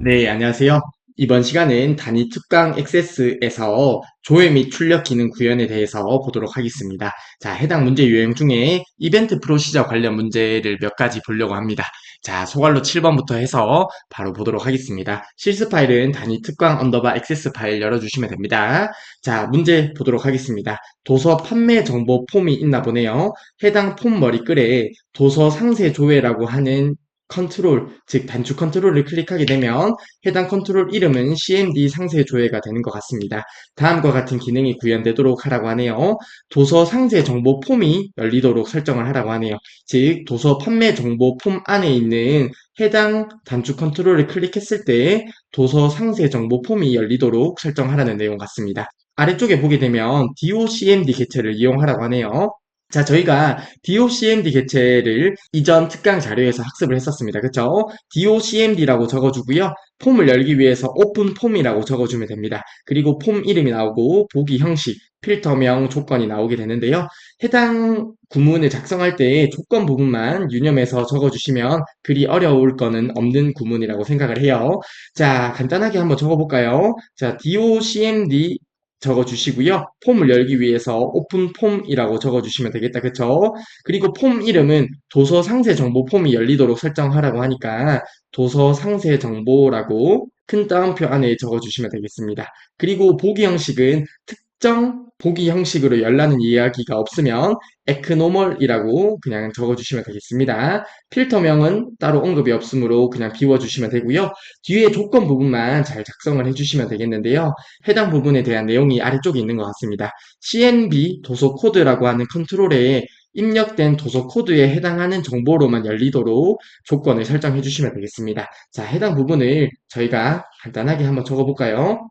네, 안녕하세요. 이번 시간은 단위 특강 액세스에서 조회 및 출력 기능 구현에 대해서 보도록 하겠습니다. 자, 해당 문제 유형 중에 이벤트 프로시저 관련 문제를 몇 가지 보려고 합니다. 자, 소괄로 7번부터 해서 바로 보도록 하겠습니다. 실습 파일은 단위 특강 언더바 액세스 파일 열어주시면 됩니다. 자, 문제 보도록 하겠습니다. 도서 판매 정보 폼이 있나 보네요. 해당 폼 머리글에 도서 상세 조회라고 하는 컨트롤, 즉 단축 컨트롤을 클릭하게 되면 해당 컨트롤 이름은 CMD 상세 조회가 되는 것 같습니다. 다음과 같은 기능이 구현되도록 하라고 하네요. 도서 상세 정보 폼이 열리도록 설정을 하라고 하네요. 즉 도서 판매 정보 폼 안에 있는 해당 단축 컨트롤을 클릭했을 때 도서 상세 정보 폼이 열리도록 설정하라는 내용 같습니다. 아래쪽에 보게 되면 DOCMD 개체를 이용하라고 하네요. 자, 저희가 DOCMD 개체를 이전 특강 자료에서 학습을 했었습니다. 그쵸? DOCMD라고 적어주고요. 폼을 열기 위해서 오픈 폼이라고 적어주면 됩니다. 그리고 폼 이름이 나오고 보기 형식, 필터명, 조건이 나오게 되는데요. 해당 구문을 작성할 때 조건 부분만 유념해서 적어주시면 그리 어려울 거는 없는 구문이라고 생각을 해요. 자, 간단하게 한번 적어볼까요? 자, DOCMD 적어주시고요. 폼을 열기 위해서 오픈 폼이라고 적어주시면 되겠다. 그쵸? 그리고 폼 이름은 도서 상세 정보 폼이 열리도록 설정하라고 하니까 도서 상세 정보라고 큰 따옴표 안에 적어주시면 되겠습니다. 그리고 보기 형식은 특 정 보기 형식으로 열라는 이야기가 없으면 에크노멀이라고 그냥 적어주시면 되겠습니다. 필터명은 따로 언급이 없으므로 그냥 비워주시면 되고요. 뒤에 조건 부분만 잘 작성을 해주시면 되겠는데요. 해당 부분에 대한 내용이 아래쪽에 있는 것 같습니다. CNB 도서 코드라고 하는 컨트롤에 입력된 도서 코드에 해당하는 정보로만 열리도록 조건을 설정해 주시면 되겠습니다. 자, 해당 부분을 저희가 간단하게 한번 적어볼까요?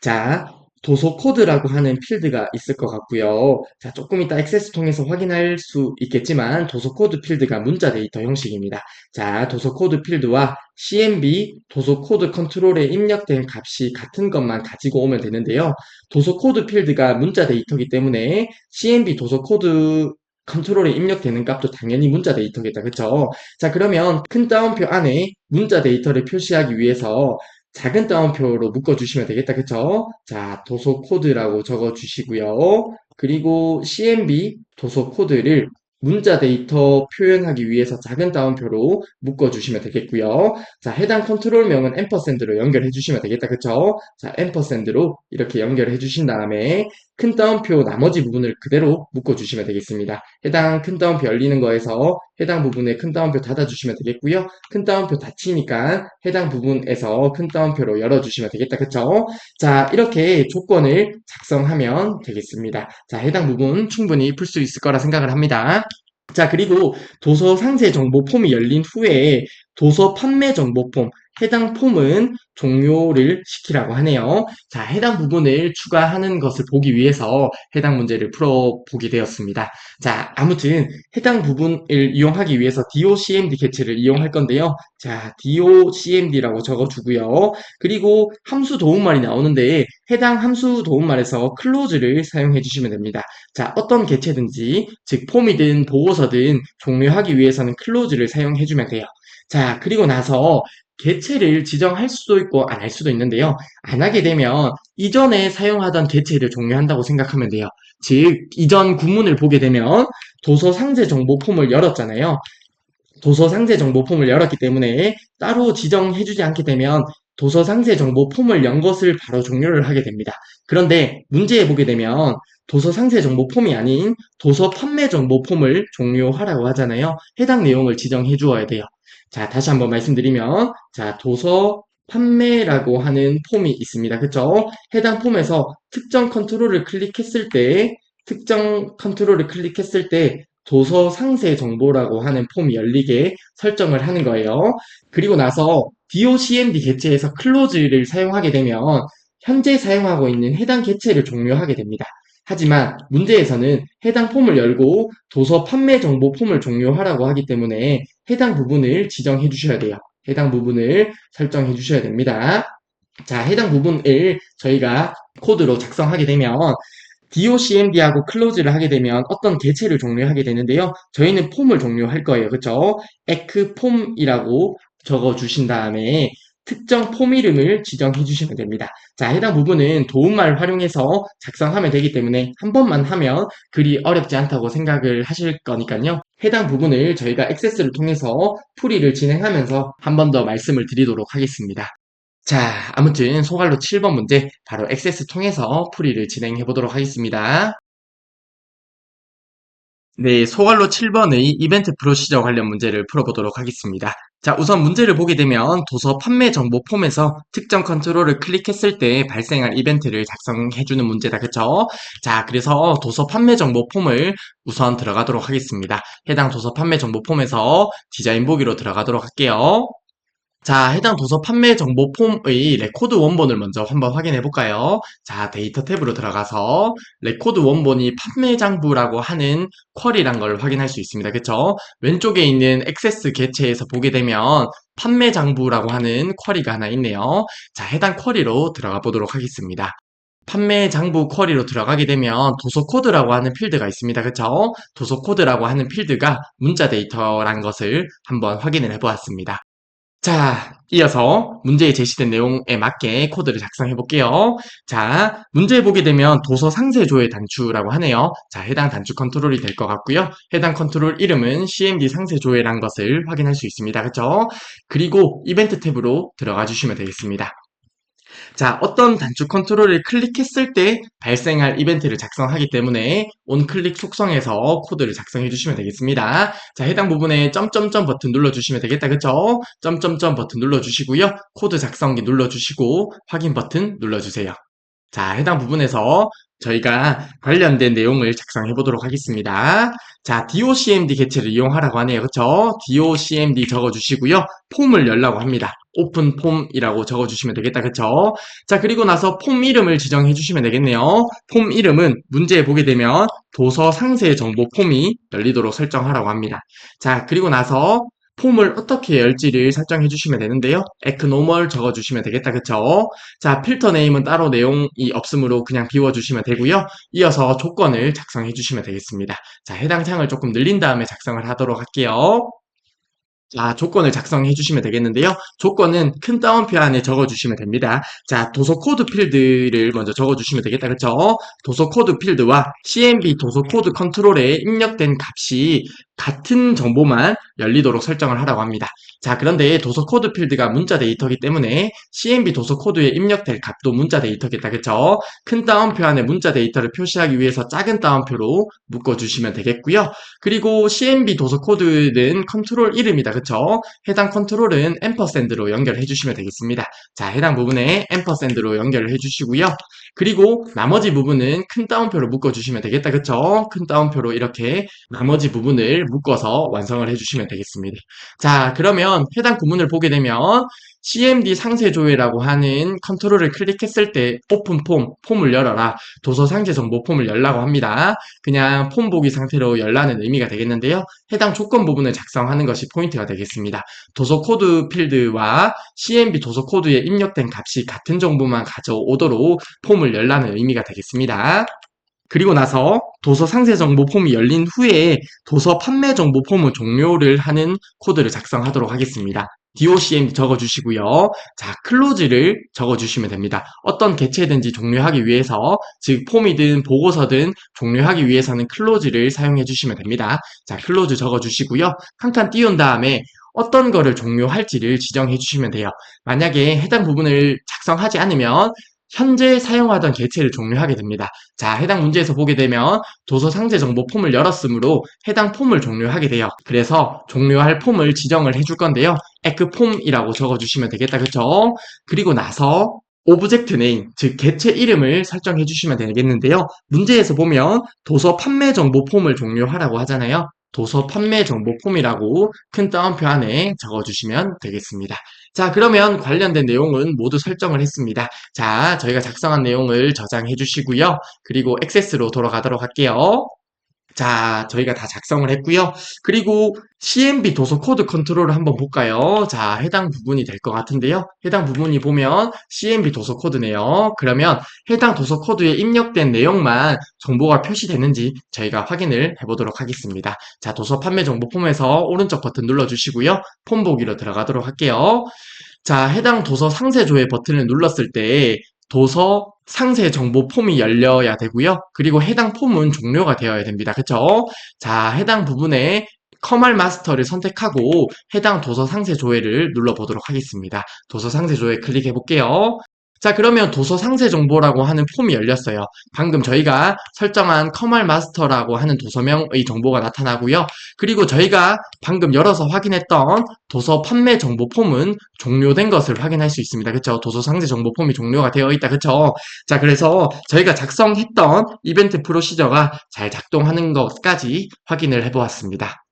자, 도서 코드라고 하는 필드가 있을 것 같고요. 자, 조금 이따 액세스 통해서 확인할 수 있겠지만 도서 코드 필드가 문자 데이터 형식입니다. 자, 도서 코드 필드와 CMB 도서 코드 컨트롤에 입력된 값이 같은 것만 가지고 오면 되는데요. 도서 코드 필드가 문자 데이터이기 때문에 CMB 도서 코드 컨트롤에 입력되는 값도 당연히 문자 데이터겠다. 그쵸? 자, 그러면 큰 따옴표 안에 문자 데이터를 표시하기 위해서 작은 따옴표로 묶어주시면 되겠다. 그쵸? 자, 도서 코드라고 적어주시고요. 그리고 CMB 도서 코드를 문자 데이터 표현하기 위해서 작은 따옴표로 묶어주시면 되겠고요. 자, 해당 컨트롤명은 앰퍼샌드로 연결해 주시면 되겠다. 그쵸? 자, 앰퍼샌드로 이렇게 연결해 주신 다음에 큰 따옴표 나머지 부분을 그대로 묶어주시면 되겠습니다. 해당 큰 따옴표 열리는 거에서 해당 부분에 큰 따옴표 닫아주시면 되겠고요. 큰 따옴표 닫히니까 해당 부분에서 큰 따옴표로 열어주시면 되겠다. 그쵸? 자, 이렇게 조건을 작성하면 되겠습니다. 자, 해당 부분 충분히 풀 수 있을 거라 생각을 합니다. 자, 그리고 도서 상세 정보 폼이 열린 후에 도서 판매 정보 폼, 해당 폼은 종료를 시키라고 하네요. 자, 해당 부분을 추가하는 것을 보기 위해서 해당 문제를 풀어보게 되었습니다. 자, 아무튼 해당 부분을 이용하기 위해서 DOCMD 개체를 이용할 건데요. 자, DOCMD라고 적어주고요. 그리고 함수 도움말이 나오는데 해당 함수 도움말에서 클로즈를 사용해 주시면 됩니다. 자, 어떤 개체든지 즉 폼이든 보고서든 종료하기 위해서는 클로즈를 사용해 주면 돼요. 자, 그리고 나서 개체를 지정할 수도 있고 안 할 수도 있는데요. 안 하게 되면 이전에 사용하던 개체를 종료한다고 생각하면 돼요. 즉, 이전 구문을 보게 되면 도서 상세 정보 폼을 열었잖아요. 도서 상세 정보 폼을 열었기 때문에 따로 지정해주지 않게 되면 도서 상세 정보 폼을 연 것을 바로 종료를 하게 됩니다. 그런데 문제에 보게 되면 도서 상세 정보 폼이 아닌 도서 판매 정보 폼을 종료하라고 하잖아요. 해당 내용을 지정해 주어야 돼요. 자, 다시 한번 말씀드리면, 자, 도서 판매라고 하는 폼이 있습니다. 그쵸? 해당 폼에서 특정 컨트롤을 클릭했을 때, 특정 컨트롤을 클릭했을 때, 도서 상세 정보라고 하는 폼이 열리게 설정을 하는 거예요. 그리고 나서 DOCMD 개체에서 클로즈를 사용하게 되면 현재 사용하고 있는 해당 개체를 종료하게 됩니다. 하지만 문제에서는 해당 폼을 열고 도서 판매 정보 폼을 종료하라고 하기 때문에 해당 부분을 지정해 주셔야 돼요. 해당 부분을 설정해 주셔야 됩니다. 자, 해당 부분을 저희가 코드로 작성하게 되면 DOCMD하고 클로즈를 하게 되면 어떤 개체를 종료하게 되는데요. 저희는 폼을 종료할 거예요. 그쵸? 에크폼이라고 적어 주신 다음에 특정 폼 이름을 지정해 주시면 됩니다. 자, 해당 부분은 도움말 활용해서 작성하면 되기 때문에 한 번만 하면 그리 어렵지 않다고 생각을 하실 거니까요. 해당 부분을 저희가 액세스를 통해서 풀이를 진행하면서 한 번 더 말씀을 드리도록 하겠습니다. 자, 아무튼 소갈로 7번 문제 바로 액세스 통해서 풀이를 진행해 보도록 하겠습니다. 네, 소갈로 7번의 이벤트 프로시저 관련 문제를 풀어보도록 하겠습니다. 자, 우선 문제를 보게 되면 도서 판매 정보 폼에서 특정 컨트롤을 클릭했을 때 발생할 이벤트를 작성해주는 문제다. 그쵸? 자, 그래서 도서 판매 정보 폼을 우선 들어가도록 하겠습니다. 해당 도서 판매 정보 폼에서 디자인 보기로 들어가도록 할게요. 자, 해당 도서 판매 정보 폼의 레코드 원본을 먼저 한번 확인해 볼까요? 자, 데이터 탭으로 들어가서 레코드 원본이 판매장부라고 하는 쿼리란 걸 확인할 수 있습니다. 그쵸? 왼쪽에 있는 액세스 개체에서 보게 되면 판매장부라고 하는 쿼리가 하나 있네요. 자, 해당 쿼리로 들어가 보도록 하겠습니다. 판매 장부 쿼리로 들어가게 되면 도서 코드라고 하는 필드가 있습니다. 그쵸? 도서 코드라고 하는 필드가 문자 데이터란 것을 한번 확인을 해 보았습니다. 자, 이어서 문제에 제시된 내용에 맞게 코드를 작성해 볼게요. 자, 문제 보게 되면 도서 상세 조회 단추라고 하네요. 자, 해당 단추 컨트롤이 될 것 같고요. 해당 컨트롤 이름은 cmd 상세 조회란 것을 확인할 수 있습니다. 그렇죠? 그리고 이벤트 탭으로 들어가 주시면 되겠습니다. 자, 어떤 단축 컨트롤을 클릭했을 때 발생할 이벤트를 작성하기 때문에 온클릭 속성에서 코드를 작성해 주시면 되겠습니다. 자, 해당 부분에 점점점 버튼 눌러주시면 되겠다. 그쵸? 점점점 버튼 눌러주시고요. 코드 작성기 눌러주시고 확인 버튼 눌러주세요. 자, 해당 부분에서 저희가 관련된 내용을 작성해 보도록 하겠습니다. 자, docmd 개체를 이용하라고 하네요. 그쵸? docmd 적어주시고요. 폼을 열라고 합니다. 오픈 폼이라고 적어주시면 되겠다. 그쵸? 자, 그리고 나서 폼 이름을 지정해 주시면 되겠네요. 폼 이름은 문제에 보게 되면 도서 상세 정보 폼이 열리도록 설정하라고 합니다. 자, 그리고 나서 폼을 어떻게 열지를 설정해 주시면 되는데요. 에크노멀 적어주시면 되겠다. 그쵸? 자, 필터 네임은 따로 내용이 없으므로 그냥 비워주시면 되고요. 이어서 조건을 작성해 주시면 되겠습니다. 자, 해당 창을 조금 늘린 다음에 작성을 하도록 할게요. 자, 조건을 작성해 주시면 되겠는데요. 조건은 큰 따옴표 안에 적어 주시면 됩니다. 자, 도서 코드 필드를 먼저 적어 주시면 되겠다. 그쵸? 도서 코드 필드와 CMB 도서 코드 컨트롤에 입력된 값이 같은 정보만 열리도록 설정을 하라고 합니다. 자, 그런데 도서 코드 필드가 문자 데이터이기 때문에 CMB 도서 코드에 입력될 값도 문자 데이터겠다. 그쵸? 큰 따옴표 안에 문자 데이터를 표시하기 위해서 작은 따옴표로 묶어주시면 되겠고요. 그리고 CMB 도서 코드는 컨트롤 이름이다. 그쵸? 해당 컨트롤은 앰퍼샌드로 연결해 주시면 되겠습니다. 자, 해당 부분에 앰퍼샌드로 연결을 해 주시고요. 그리고 나머지 부분은 큰 따옴표로 묶어주시면 되겠다. 그쵸? 큰 따옴표로 이렇게 나머지 부분을 묶어서 완성을 해주시면 되겠습니다. 자, 그러면 해당 구문을 보게 되면 CMD 상세 조회라고 하는 컨트롤을 클릭했을 때 오픈 폼, 폼을 열어라. 도서 상세 정보 폼을 열라고 합니다. 그냥 폼 보기 상태로 열라는 의미가 되겠는데요. 해당 조건 부분을 작성하는 것이 포인트가 되겠습니다. 도서 코드 필드와 CMB 도서 코드에 입력된 값이 같은 정보만 가져오도록 폼을 열라는 의미가 되겠습니다. 그리고 나서 도서 상세 정보 폼이 열린 후에 도서 판매 정보 폼을 종료를 하는 코드를 작성하도록 하겠습니다. Docm 적어주시고요. 자, 클로즈를 적어주시면 됩니다. 어떤 개체든지 종료하기 위해서, 즉 폼이든 보고서든 종료하기 위해서는 클로즈를 사용해 주시면 됩니다. 자, 클로즈 적어주시고요. 한칸 띄운 다음에 어떤 거를 종료할지를 지정해 주시면 돼요. 만약에 해당 부분을 작성하지 않으면 현재 사용하던 개체를 종료하게 됩니다. 자, 해당 문제에서 보게 되면 도서 상세 정보 폼을 열었으므로 해당 폼을 종료하게 돼요. 그래서 종료할 폼을 지정을 해줄 건데요. 에크폼이라고 적어주시면 되겠다. 그쵸? 그리고 나서 오브젝트 네임, 즉 개체 이름을 설정해 주시면 되겠는데요. 문제에서 보면 도서 판매 정보 폼을 종료하라고 하잖아요. 도서 판매 정보 폼이라고 큰 따옴표 안에 적어주시면 되겠습니다. 자, 그러면 관련된 내용은 모두 설정을 했습니다. 자, 저희가 작성한 내용을 저장해 주시고요. 그리고 액세스로 돌아가도록 할게요. 자, 저희가 다 작성을 했고요. 그리고 CMB 도서 코드 컨트롤을 한번 볼까요? 자, 해당 부분이 될 것 같은데요. 해당 부분이 보면 CMB 도서 코드네요. 그러면 해당 도서 코드에 입력된 내용만 정보가 표시되는지 저희가 확인을 해보도록 하겠습니다. 자, 도서 판매 정보 폼에서 오른쪽 버튼 눌러주시고요. 폼 보기로 들어가도록 할게요. 자, 해당 도서 상세 조회 버튼을 눌렀을 때 도서 상세 정보 폼이 열려야 되고요. 그리고 해당 폼은 종료가 되어야 됩니다. 그쵸? 자, 해당 부분에 커말 마스터를 선택하고 해당 도서 상세 조회를 눌러보도록 하겠습니다. 도서 상세 조회 클릭해 볼게요. 자, 그러면 도서 상세 정보라고 하는 폼이 열렸어요. 방금 저희가 설정한 커말 마스터라고 하는 도서명의 정보가 나타나고요. 그리고 저희가 방금 열어서 확인했던 도서 판매 정보 폼은 종료된 것을 확인할 수 있습니다. 그쵸? 도서 상세 정보 폼이 종료가 되어 있다. 그쵸? 자, 그래서 저희가 작성했던 이벤트 프로시저가 잘 작동하는 것까지 확인을 해보았습니다.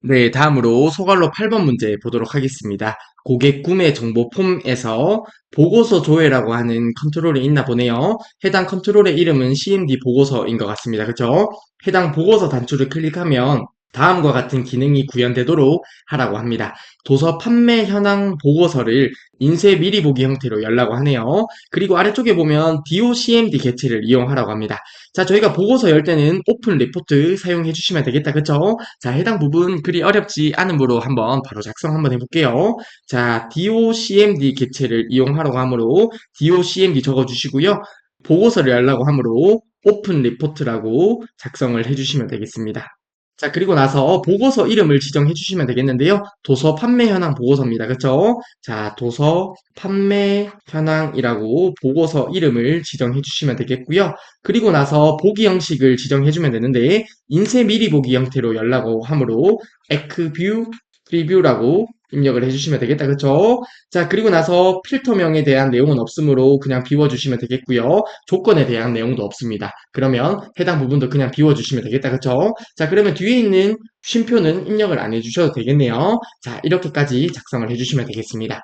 네, 다음으로 소갈로 8번 문제 보도록 하겠습니다. 고객 구매 정보 폼에서 보고서 조회라고 하는 컨트롤이 있나 보네요. 해당 컨트롤의 이름은 CMD 보고서인 것 같습니다. 그죠? 해당 보고서 단추를 클릭하면 다음과 같은 기능이 구현되도록 하라고 합니다. 도서 판매 현황 보고서를 인쇄 미리 보기 형태로 열라고 하네요. 그리고 아래쪽에 보면 DOCMD 개체를 이용하라고 합니다. 자, 저희가 보고서 열 때는 오픈 리포트 사용해 주시면 되겠다. 그쵸? 자, 해당 부분 그리 어렵지 않으므로 한번 바로 작성 한번 해볼게요. 자, DOCMD 개체를 이용하라고 하므로 DOCMD 적어 주시고요. 보고서를 열라고 하므로 오픈 리포트라고 작성을 해주시면 되겠습니다. 자, 그리고 나서 보고서 이름을 지정해 주시면 되겠는데요. 도서 판매 현황 보고서입니다. 그쵸? 자, 도서 판매 현황이라고 보고서 이름을 지정해 주시면 되겠고요. 그리고 나서 보기 형식을 지정해 주면 되는데 인쇄 미리 보기 형태로 열라고 하므로 에크뷰 프리뷰라고 입력을 해주시면 되겠다. 그쵸? 자, 그리고 나서 필터명에 대한 내용은 없으므로 그냥 비워주시면 되겠고요. 조건에 대한 내용도 없습니다. 그러면 해당 부분도 그냥 비워주시면 되겠다. 그쵸? 자, 그러면 뒤에 있는 쉼표는 입력을 안 해주셔도 되겠네요. 자, 이렇게까지 작성을 해주시면 되겠습니다.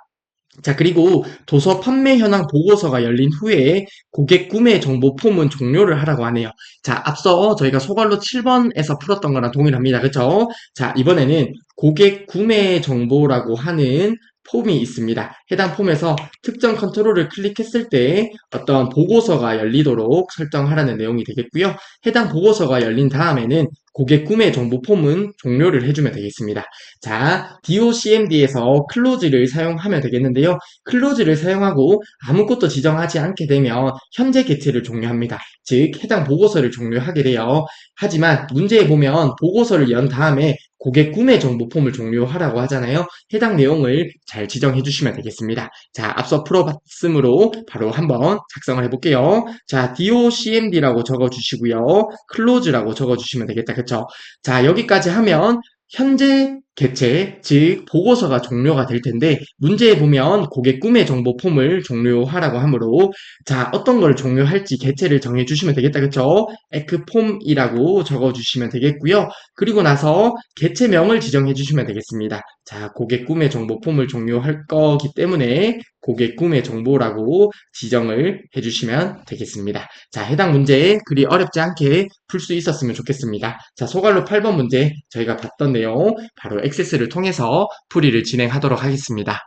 자, 그리고 도서 판매 현황 보고서가 열린 후에 고객 구매 정보 폼은 종료를 하라고 하네요. 자, 앞서 저희가 소갈로 7번에서 풀었던 거랑 동일합니다. 그쵸? 자, 이번에는 고객 구매 정보라고 하는 폼이 있습니다. 해당 폼에서 특정 컨트롤을 클릭했을 때 어떤 보고서가 열리도록 설정하라는 내용이 되겠고요. 해당 보고서가 열린 다음에는 고객 구매 정보 폼은 종료를 해주면 되겠습니다. 자, DOCMD에서 클로즈를 사용하면 되겠는데요. 클로즈를 사용하고 아무것도 지정하지 않게 되면 현재 개체를 종료합니다. 즉, 해당 보고서를 종료하게 돼요. 하지만 문제에 보면 보고서를 연 다음에 고객 구매 정보 폼을 종료하라고 하잖아요. 해당 내용을 잘 지정해 주시면 되겠습니다. 자, 앞서 풀어봤으므로 바로 한번 작성을 해볼게요. 자, DOCMD라고 적어주시고요. 클로즈라고 적어주시면 되겠다. 그쵸? 자, 여기까지 하면 현재 개체, 즉 보고서가 종료가 될 텐데 문제에 보면 고객 구매 정보 폼을 종료하라고 하므로 자 어떤 걸 종료할지 개체를 정해 주시면 되겠다. 그쵸? 에크폼이라고 적어 주시면 되겠고요. 그리고 나서 개체명을 지정해 주시면 되겠습니다. 자 고객 구매 정보 폼을 종료할 거기 때문에 고객 구매 정보라고 지정을 해 주시면 되겠습니다 자 해당 문제 그리 어렵지 않게 풀 수 있었으면 좋겠습니다 자 소갈로 8번 문제 저희가 봤던 내용 바로 액세스를 통해서 풀이를 진행하도록 하겠습니다.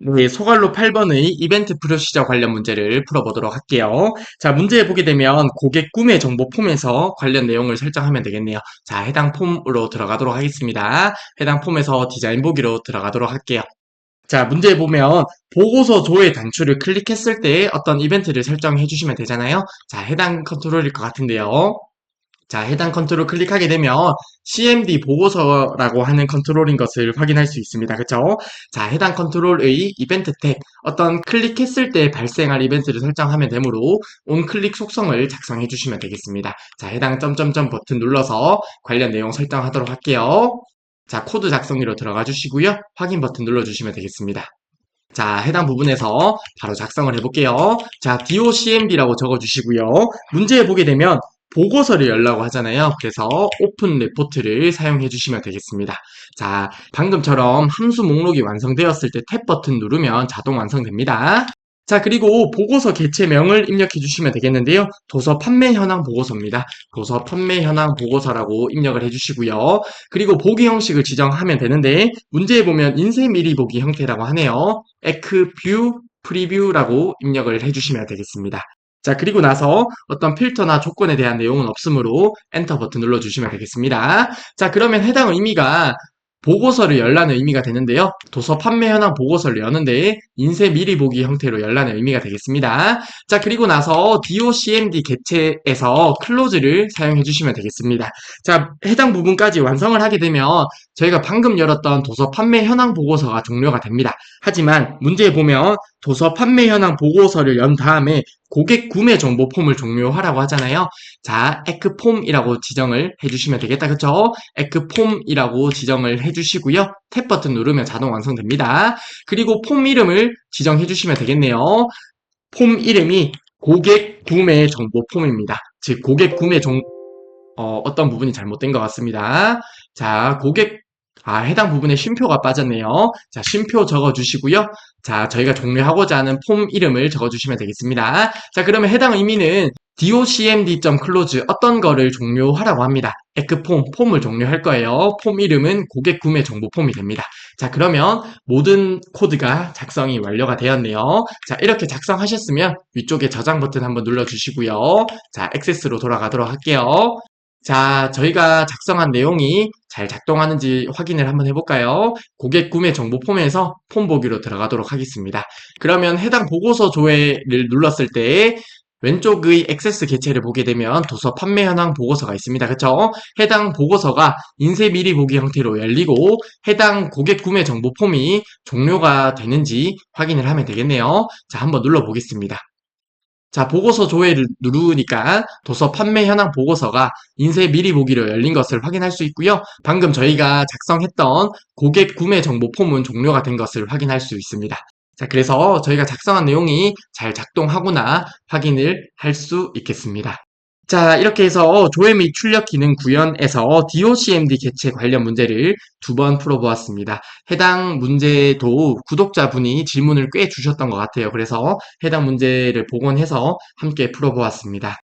네, 소갈로 8번의 이벤트 프로시저 관련 문제를 풀어보도록 할게요. 자, 문제에 보게 되면 고객 구매 정보 폼에서 관련 내용을 설정하면 되겠네요. 자, 해당 폼으로 들어가도록 하겠습니다. 해당 폼에서 디자인 보기로 들어가도록 할게요. 자, 문제에 보면 보고서 조회 단추를 클릭했을 때 어떤 이벤트를 설정해 주시면 되잖아요. 자, 해당 컨트롤일 것 같은데요. 자, 해당 컨트롤 클릭하게 되면 CMD 보고서라고 하는 컨트롤인 것을 확인할 수 있습니다. 그쵸? 자, 해당 컨트롤의 이벤트 탭, 어떤 클릭했을 때 발생할 이벤트를 설정하면 되므로 온클릭 속성을 작성해 주시면 되겠습니다. 자, 해당 점점점 버튼 눌러서 관련 내용 설정하도록 할게요. 자, 코드 작성기로 들어가 주시고요. 확인 버튼 눌러주시면 되겠습니다. 자, 해당 부분에서 바로 작성을 해볼게요. 자, DOCMD라고 적어주시고요. 문제에 보게 되면 보고서를 열라고 하잖아요. 그래서 오픈 레포트를 사용해 주시면 되겠습니다. 자, 방금처럼 함수 목록이 완성되었을 때 탭 버튼 누르면 자동 완성됩니다. 자, 그리고 보고서 개체명을 입력해 주시면 되겠는데요. 도서 판매 현황 보고서입니다. 도서 판매 현황 보고서라고 입력을 해 주시고요. 그리고 보기 형식을 지정하면 되는데 문제에 보면 인쇄 미리 보기 형태라고 하네요. 에크뷰 프리뷰라고 입력을 해 주시면 되겠습니다. 자, 그리고 나서 어떤 필터나 조건에 대한 내용은 없으므로 엔터 버튼 눌러주시면 되겠습니다. 자, 그러면 해당 의미가 보고서를 열라는 의미가 되는데요. 도서 판매 현황 보고서를 여는데 인쇄 미리 보기 형태로 열라는 의미가 되겠습니다. 자, 그리고 나서 DOCMD 개체에서 클로즈를 사용해 주시면 되겠습니다. 자, 해당 부분까지 완성을 하게 되면 저희가 방금 열었던 도서 판매 현황 보고서가 종료가 됩니다. 하지만 문제에 보면 도서 판매 현황 보고서를 연 다음에 고객 구매 정보 폼을 종료하라고 하잖아요. 자, 에크폼이라고 지정을 해주시면 되겠다. 그쵸? 에크폼이라고 지정을 해주시고요. 탭 버튼 누르면 자동 완성됩니다. 그리고 폼 이름을 지정해 주시면 되겠네요. 폼 이름이 고객 구매 정보 폼입니다. 즉, 고객 구매 정, 어, 어떤 부분이 잘못된 것 같습니다. 자, 고객, 아, 해당 부분에 쉼표가 빠졌네요. 자, 쉼표 적어주시고요. 자, 저희가 종료하고자 하는 폼 이름을 적어주시면 되겠습니다. 자, 그러면 해당 의미는 docmd.close 어떤 거를 종료하라고 합니다. 에크폼, 폼을 종료할 거예요. 폼 이름은 고객 구매 정보 폼이 됩니다. 자, 그러면 모든 코드가 작성이 완료가 되었네요. 자, 이렇게 작성하셨으면 위쪽에 저장 버튼 한번 눌러주시고요. 자, 액세스로 돌아가도록 할게요. 자, 저희가 작성한 내용이 잘 작동하는지 확인을 한번 해볼까요? 고객 구매 정보 폼에서 폼 보기로 들어가도록 하겠습니다. 그러면 해당 보고서 조회를 눌렀을 때 왼쪽의 액세스 개체를 보게 되면 도서 판매 현황 보고서가 있습니다. 그쵸? 해당 보고서가 인쇄 미리 보기 형태로 열리고 해당 고객 구매 정보 폼이 종료가 되는지 확인을 하면 되겠네요. 자, 한번 눌러보겠습니다. 자, 보고서 조회를 누르니까 도서 판매 현황 보고서가 인쇄 미리 보기로 열린 것을 확인할 수 있고요. 방금 저희가 작성했던 고객 구매 정보 폼은 종료가 된 것을 확인할 수 있습니다. 자, 그래서 저희가 작성한 내용이 잘 작동하구나 확인을 할 수 있겠습니다. 자, 이렇게 해서 조회 및 출력 기능 구현에서 DOCMD 개체 관련 문제를 두 번 풀어보았습니다. 해당 문제도 구독자분이 질문을 꽤 주셨던 것 같아요. 그래서 해당 문제를 복원해서 함께 풀어보았습니다.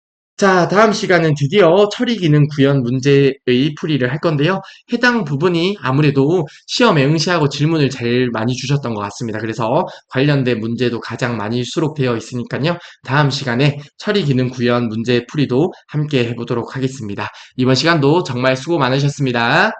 자, 다음 시간은 드디어 처리 기능 구현 문제의 풀이를 할 건데요. 해당 부분이 아무래도 시험에 응시하고 질문을 제일 많이 주셨던 것 같습니다. 그래서 관련된 문제도 가장 많이 수록되어 있으니까요. 다음 시간에 처리 기능 구현 문제 풀이도 함께 해보도록 하겠습니다. 이번 시간도 정말 수고 많으셨습니다.